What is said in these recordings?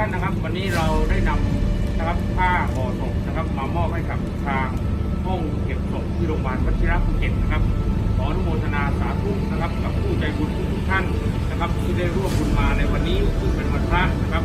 ท่านนะครับ วันนี้เราได้นำนะครับผ้าห่อศพนะครับ มามอบให้กับทางห้องเก็บศพที่โรงพยาบาลวชิระภูเก็ตนะครับขออนุโมทนาสาธุนะครับ กับผู้ใจบุญทุกท่านนะครับ ที่ได้ร่วมบุญมาในวันนี้ซึ่งเป็นวันพระนะครับ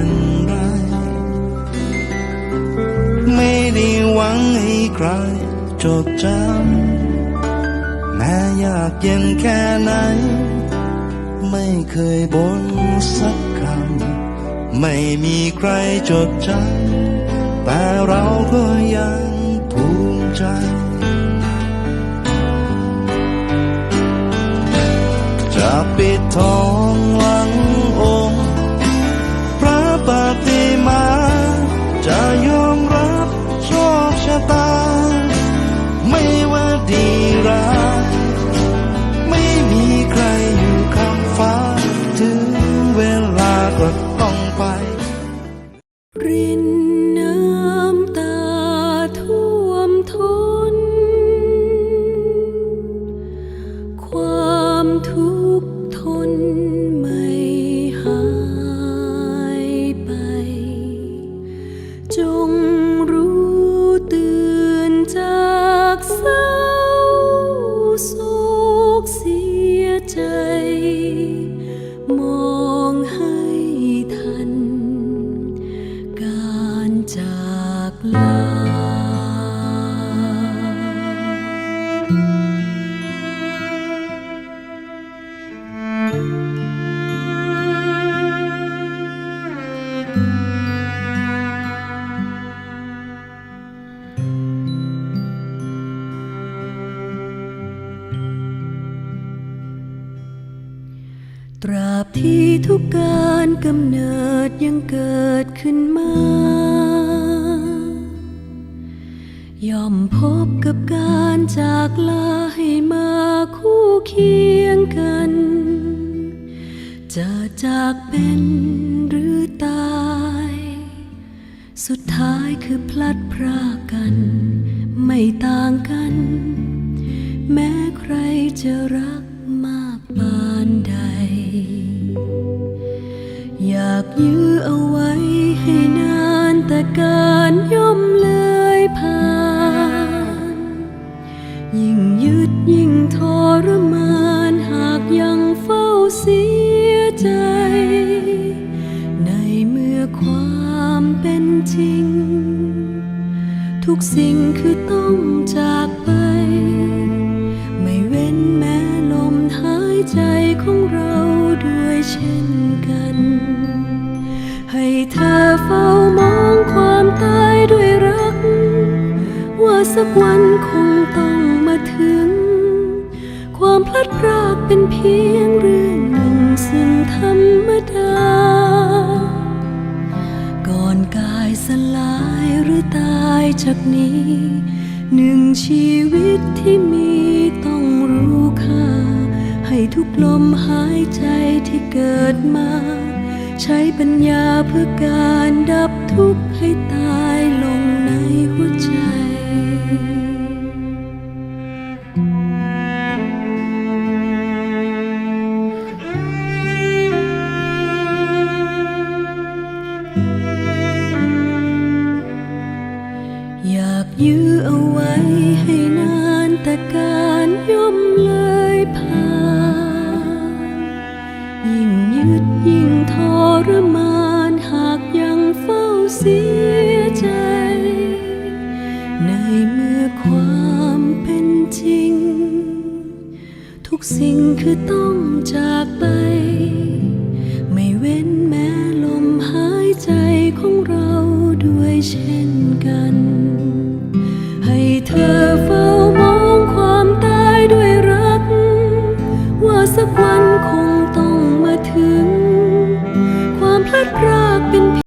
น รจดจำแม้ยากเย็นแค่ไหน ไม่เคยบ่นสักคำ ไม่มีใครจดจำแต่เราก็ยังภูมิใจจะปิดทอง ตราบที่ทุกการกำเนิดยังเกิดขึ้นมา ย่อมพบกับการจากลาให้มาคู่เคียงกัน จากเป็นหรือตาย สุดท้ายคือพลัดพรากกัน ไม่ต่างกัน แม้ใครจะรักมากปานใด อยากยื้อเอาไว้ให้นานแต่การย่อม สิ่งคือต้องจากไป ไม่เว้นแม้ลมหายใจของเราด้วยเช่นกัน ให้เธอเฝ้ามองความตายด้วยรัก ว่าสักวันคงต้องมาถึง ความพลัดพรากเป็นเพียงเรื่องหนึ่งซึ่งธรรมดา ก่อนกายสลายหรือตาย จากนี้ หนึ่งชีวิตที่มีต้องรู้ค่า ให้ทุกลมหายใจที่เกิดมา ใช้ปัญญาเพื่อการดับทุกข์ให้ตา สียใจ ในเมื่อความเป็นจริง ทุกสิ่งคือต้องจากไป ไม่เว้นแม้ลมหายใจของเราด้วยเช่นกัน ให้เธอ